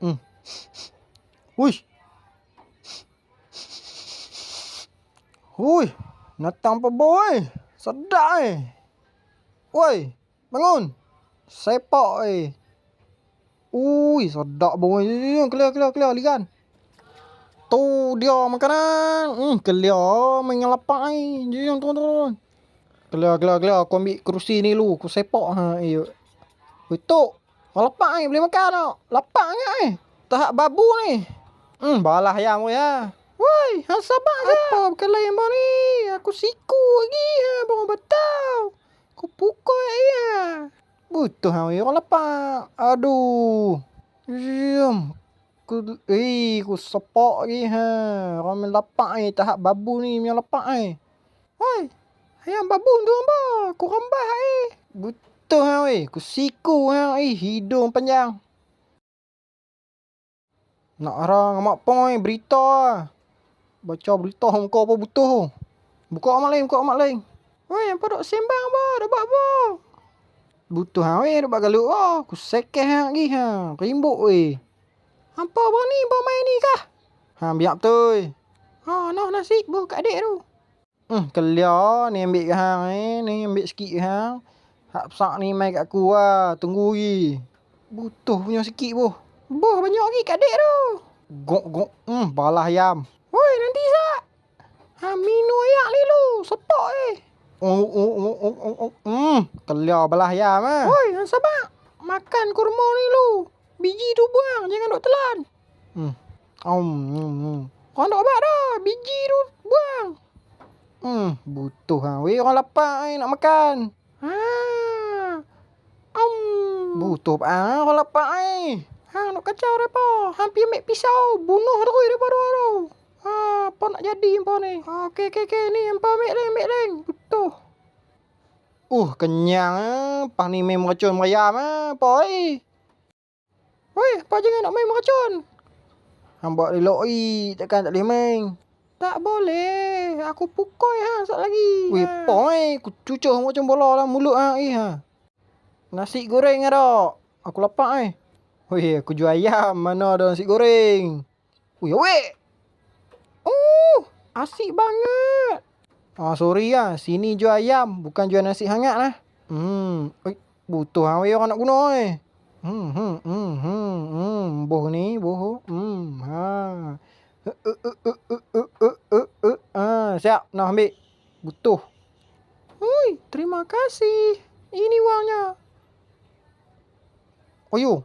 Hmm. Wuih. Hui, natang apa boy? Sedap eh. Woi, bangun. Sepak eh. Ui, sedap boy. Keluar, keluar, keluar. Ligan. Tu dia makanan. Hmm, keluar. Main lapak ni. Jom, turun, turun. Keluar, keluar, keluar. Aku ambil kerusi ni dulu. Aku sepak. Ha, eh. Woi, tok. Lapak ni. Boleh makan tak? Lapak sangat eh. Tahap babu ni. Hmm, balah ayam tu ya. Woi, hang sabar je. Apa bukan lain bang ni? Aku siku lagi ha, bang betul. Aku pukul lagi ha. Butuh hang orang lapak. Aduh. Jom. Aku eh aku sepak lagi ha. Orang main lapak ni tahap babu ni punya lapak ni. Woi. Ayam babu tu apa? Aku rambah eh. Butuh ha weh. Aku siku ha eh hidung panjang. Nak arang mak poi berita ah. Baca berita muka apa butuh. Buka amat lain, buka amat lain. Weh, apa dok sembang apa? Dak buat apa? Butuh ha weh, dak buat galuk ah. Aku sekeh ha lagi ha. Rimbuk weh. Apa abang ni, abang main ni kah? Ha, biar betul. Ha, noh nasi buh kat adik tu. Hmm, kelia ni ambil ke hang eh. Ni ambil sikit ke hang. Hak besar ni mai kat aku lah. Tunggu lagi. Butuh punya sikit buh. Buh banyak lagi kat adik tu. Gok gok. Hmm, balah ayam. Woi, nanti sak. Ha, minum ayak ni lu. Sepak eh. Oh, oh, oh, oh, oh, oh. Hmm, kelia balah ayam ah. Woi, sabar. Makan kurma ni lu. Biji tu buang, jangan duk telan. Hmm. Om, hmm, hmm. Kau nak buat dah. Biji tu buang. Hmm, butuh ha. Weh, orang lapar eh, nak makan. Ha. Butuh apa ha, orang lapar eh. Ha, nak kacau depa. Hampir ambil pisau, bunuh terus depa tu. Ha, apa nak jadi hampa ni? Ha, okey okey okey ni hampa ambil leng, ambil leng. Butuh. Uh, kenyang ah. Pas ni main meracun merayam ah, apa eh? Woi, apa jangan nak main meracun? Hang buat elok i, takkan tak boleh main. Tak boleh. Aku pukul ha sat lagi. Weh, poi, aku cucuk macam bola dalam mulut ha eh ha. Nasi goreng ada. Aku lapar eh. Oi, aku jual ayam. Mana ada nasi goreng? Ui, weh, Oh, asik banget. Ah, sorry lah. Sini jual ayam. Bukan jual nasi hangat lah. Hmm. Oi, butuh hawa orang nak guna eh. Hmm, hmm, hmm, hmm, hmm. Boh ni, boh. Hmm, ha. Ah, siap. Nak ambil. Butuh. Hui, terima kasih. Ini wangnya. Oh, yo.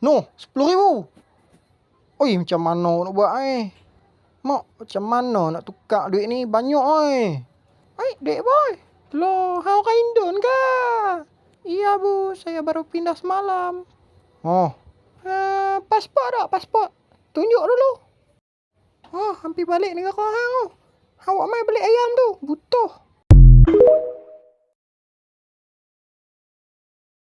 No, RM10,000. Oi, macam mana nak buat eh? Mak, macam mana nak tukar duit ni banyak eh? Eh, dek boy. Loh, hau Indon ke? Iya bu, saya baru pindah semalam. Oh. Uh, pasport tak? Pasport. Tunjuk dulu. Oh, hampir balik negara hang tu. Awak mai beli ayam tu. Butuh.